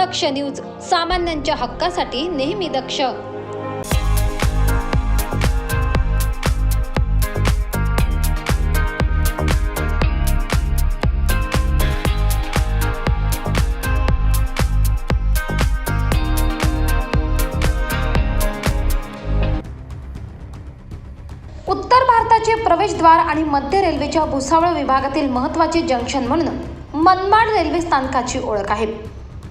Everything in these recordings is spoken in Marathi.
दक्ष न्यूज सामान्यांच्या हक्कासाठी नेहमी दक्ष. उत्तर भारताचे प्रवेशद्वार आणि मध्य रेल्वेच्या भुसावळ विभागातील महत्त्वाचे जंक्शन म्हणून मनमाड रेल्वे स्थानकाची ओळख आहे.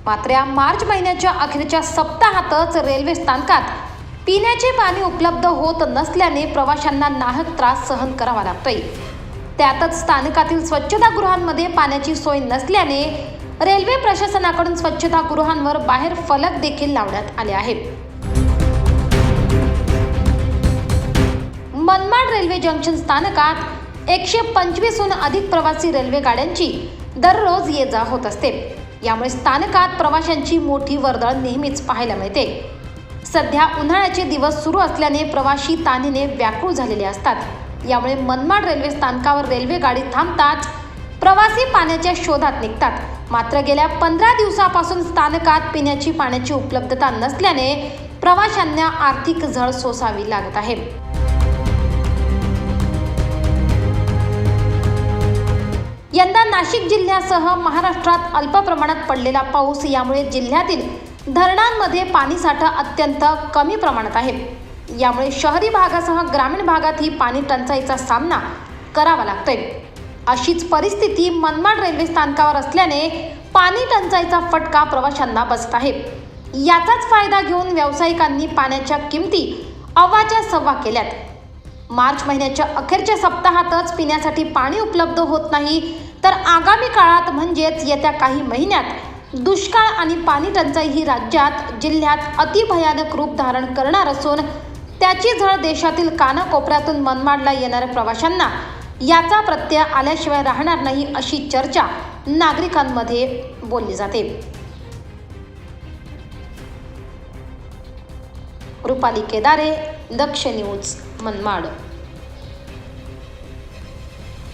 मात्र या मार्च महिन्याच्या अखेरच्या सप्ताहातच रेल्वे स्थानकात पिण्याचे पाणी उपलब्ध होत नसल्याने प्रवाशांना नाहक त्रास सहन करावा लागतोय. त्यातच स्थानकातील स्वच्छतागृहांमध्ये पाण्याची सोय नसल्याने रेल्वे प्रशासनाकडून स्वच्छतागृहांवर बाहेर फलक देखील लावण्यात आले आहेत. मनमाड रेल्वे जंक्शन स्थानकात एकशे पंचवीसहून अधिक प्रवासी रेल्वे गाड्यांची दररोज ये जा होत असते. यामुळे स्थानकात प्रवाशांची मोठी वर्दळ नेहमीच पाहायला मिळते. सध्या उन्हाळ्याचे दिवस सुरू असल्याने प्रवासी ताणीने व्याकुळ झालेले असतात. यामुळे मनमाड रेल्वे स्थानकावर रेल्वे गाडी थांबताच प्रवासी पाण्याच्या शोधात निघतात. मात्र गेल्या पंधरा दिवसापासून स्थानकात पिण्याची पाण्याची उपलब्धता नसल्याने प्रवाशांना आर्थिक झळ सोसावी लागत आहे. यंदा नाशिक जिल्ह्यासह महाराष्ट्रात अल्प प्रमाणात पडलेला पाऊस यामुळे जिल्ह्यातील धरणांमध्ये पाणीसाठा अत्यंत कमी प्रमाणात आहे. यामुळे शहरी भागासह ग्रामीण भागातही पाणी टंचाईचा सामना करावा लागतोय. अशीच परिस्थिती मनमाड रेल्वे स्थानकावर असल्याने पाणी टंचाईचा फटका प्रवाशांना बसत आहे. याचाच फायदा घेऊन व्यावसायिकांनी पाण्याच्या किमती अव्वाच्या सव्वा केल्यात. मार्च महिन्याच्या अखेरच्या सप्ताहातच पिण्यासाठी पाणी उपलब्ध होत नाही. तर आगामी काळात म्हणजेच येत्या काही महिन्यात दुष्काळ आणि पाणी टंचाई ही राज्यात जिल्ह्यात अतिभयानक रूप धारण करणार असून त्याची झळ देशातील कानाकोपऱ्यातून मनमाडला येणाऱ्या प्रवाशांना याचा प्रत्यय आल्याशिवाय राहणार नाही अशी चर्चा नागरिकांमध्ये बोलली जाते. रुपाली केदारे दक्ष न्यूज मनमाड.